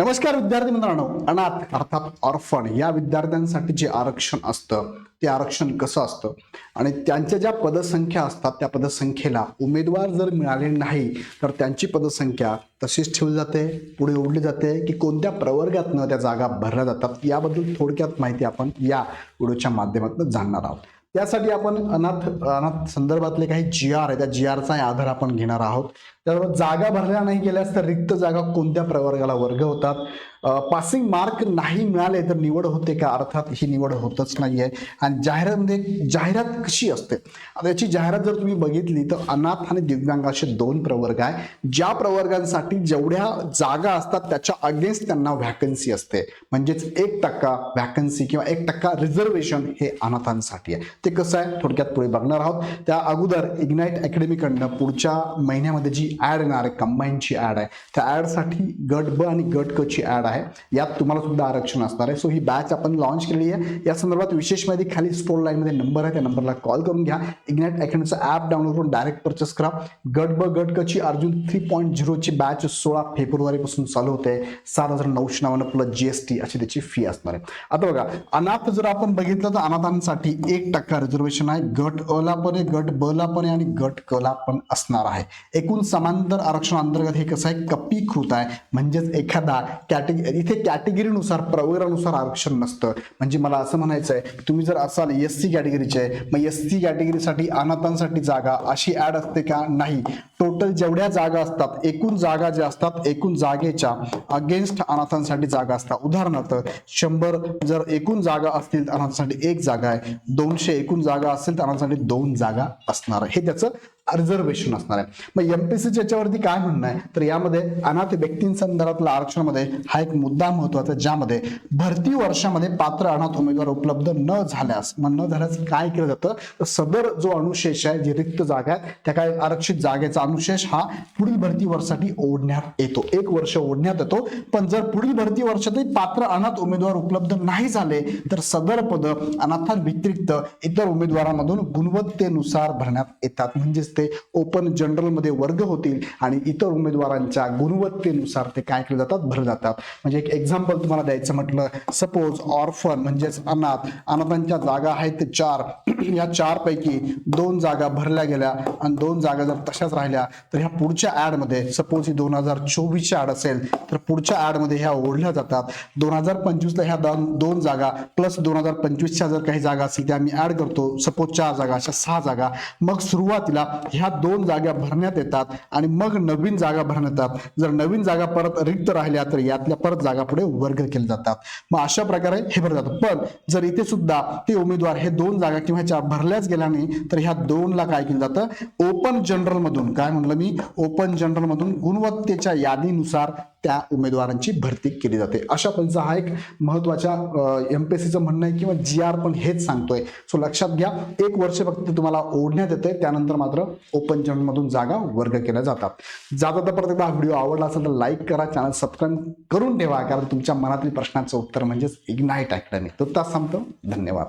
नमस्कार विद्यार्थी मित्रांनो. अनाथ अर्थात ऑर्फन या विद्यार्थ्यांसाठी जे आरक्षण असतं ते आरक्षण कसं असतं? आणि त्यांच्या ज्या पदसंख्या असतात त्या पदसंख्येला उमेदवार जर मिळाले नाही तर त्यांची पदसंख्या तशीच ठेवली जाते पुढे ओढली जाते की कोणत्या प्रवर्गातनं त्या जागा भरल्या जातात? याबद्दल थोडक्यात माहिती आपण या व्हिडिओच्या माध्यमातून जाणणार आहोत. त्यासाठी आपण अनाथ अनाथ संदर्भातले काही जी आर आहे. त्या जी आरचा आधार आपण घेणार आहोत. त्याबरोबर जागा भरल्या नाही गेल्यास तर रिक्त जागा कोणत्या प्रवर्गाला वर्ग होतात? पासिंग मार्क नाही मिळाले तर निवड होते का? अर्थात ही निवड होतच नाहीये. आणि जाहिरातमध्ये जाहिरात कशी असते? आता याची जाहिरात जर तुम्ही बघितली तर अनाथ आणि दिव्यांग असे दोन प्रवर्ग आहे. ज्या प्रवर्गांसाठी जेवढ्या जागा असतात त्याच्या अगेन्स्ट त्यांना व्हॅकन्सी असते. म्हणजेच एक टक्का व्हॅकन्सी किंवा एक टक्का रिझर्वेशन हे अनाथांसाठी आहे. ते कसं आहे थोडक्यात पुढे बघणार आहोत. त्या अगोदर इग्नाईट अकॅडमीकडनं पुढच्या महिन्यामध्ये जी ॲड येणार आहे कंबाईनची ॲड आहे त्या ॲडसाठी गट ब आणि गट क ची आहे. यात तुम्हाला सुद्धा आरक्षण असणार आहे. सो ही बॅच आपण लॉन्च केलेली आहे. या संदर्भात विशेष माहिती खाली स्टोर लाईनमध्ये नंबर आहे त्या नंबरला कॉल करून घ्या. इग्नाईट अकॅडमीचं ॲप डाउनलोड करून डायरेक्ट परचेस करा. गट ब गट क ची अर्जुन थ्री पॉईंट झिरोची बॅच सोळा फेब्रुवारीपासून चालू होते. सात हजार नऊशे नव्याण्णव प्लस जी एस टी अशी त्याची फी असणार आहे. आता बघा अनाथ जर आपण बघितलं तर अनाथांसाठी एक टक्का रिझर्वेशन आहे? गट अला पण आहे गट बला पण आहे आणि गट कला पण असणार आहे. एकूण समांतर आरक्षण अंतर्गत हे कसं आहे? कपीकृत आहे. म्हणजेच एखादा कॅटेगरी इथे कॅटेगरीनुसार प्रवर्गानुसार आरक्षण नसतं. म्हणजे मला असं म्हणायचं आहे तुम्ही जर असाल एस सी कॅटेगरीचे मग एस सी कॅटेगरीसाठी अनाथांसाठी जागा अशी ऍड असते का? नाही. टोटल जेवढ्या जागा असतात एकूण जागा ज्या असतात एकूण जागेच्या अगेन्स्ट अनाथांसाठी जागा असतात. उदाहरणार्थ शंभर जर एकूण जागा असतील अनाथांसाठी एक जागा आहे. दोनशे एकूण जागा असेल तर अनाथांसाठी दोन जागा असणार. आहे हे त्याचं रिझर्वेशन असणार आहे. मग एमपीसीच्या याच्यावरती काय म्हणणं आहे? तर यामध्ये अनाथ व्यक्तींसंदर्भातल्या आरक्षणामध्ये हा एक मुद्दा महत्त्वाचा आहे, ज्यामध्ये भरती वर्षामध्ये पात्र अनाथ उमेदवार उपलब्ध न झाल्यास मग न झाल्यास काय केलं जातं? तर सदर जो अनुशेष आहे जी रिक्त जागा आहे त्या काय आरक्षित जागेचा अनुशेष हा पुढील भरती वर्षासाठी ओढण्यात येतो. एक वर्ष ओढण्यात येतो. पण जर पुढील भरती वर्षातही पात्र अनाथ उमेदवार उपलब्ध नाही झाले तर सदर पद अनाथांव्यतिरिक्त इतर उमेदवारांमधून गुणवत्तेनुसार भरण्यात येतात. म्हणजेच ते ओपन जनरलमध्ये वर्ग होतील आणि इतर उमेदवारांच्या गुणवत्तेनुसार ते काय केले जातात? भरले जातात. म्हणजे एक एक्झाम्पल तुम्हाला द्यायचं म्हटलं सपोज ऑर्फन म्हणजेच अनाथ अनाथांच्या जागा आहेत चार. या चार पैकी दोन जागा भरल्या गेल्या आणि दोन जागा जर तशाच राहिल्या तर ह्या पुढच्या ऍडमध्ये सपोज ही दोन हजार चोवीसच्या ॲड असेल तर पुढच्या ऍडमध्ये ह्या ओढल्या जातात. दोन हजार पंचवीसला ह्या दोन दोन जागा प्लस दोन हजार पंचवीसच्या जर काही जागा असतील त्या आम्ही ॲड करतो. सपोज चार जागा अशा सहा जागा. मग सुरुवातीला ह्या दोन जागा भरण्यात येतात आणि मग नवीन जागा भरण्यात येतात. जर नवीन जागा परत रिक्त राहिल्या तर यातल्या परत जागा पुढे वर्ग केले जातात. मग अशा प्रकारे हे भरलं जातं पण जर इथे सुद्धा ते उमेदवार हे दोन जागा किंवा ज्या भरल्याच गेल्या नाही तर ह्या दोनला काय केलं जातं. ओपन जनरल मधून काय म्हणलं मी? ओपन जनरल मधून गुणवत्तेच्या यादीनुसार त्या उमेदवारांची भरती केली जाते. अशा पद्धतीचा हा एक महत्त्वाच्या एमपीएससीचं म्हणणं आहे किंवा जी आर पण हेच सांगतोय. सो लक्षात घ्या एक वर्ष फक्त तुम्हाला ओढण्यात येते त्यानंतर मात्र ओपन जनरल मधून जागा वर्ग केल्या जातात. जाता तर परत एकदा हा व्हिडिओ आवडला असेल तर लाईक करा चॅनल सबस्क्राईब करून ठेवा कारण तुमच्या मनातील प्रश्नाचं उत्तर म्हणजेच इग्नाईट अकॅडमी तो तास सांगतो धन्यवाद.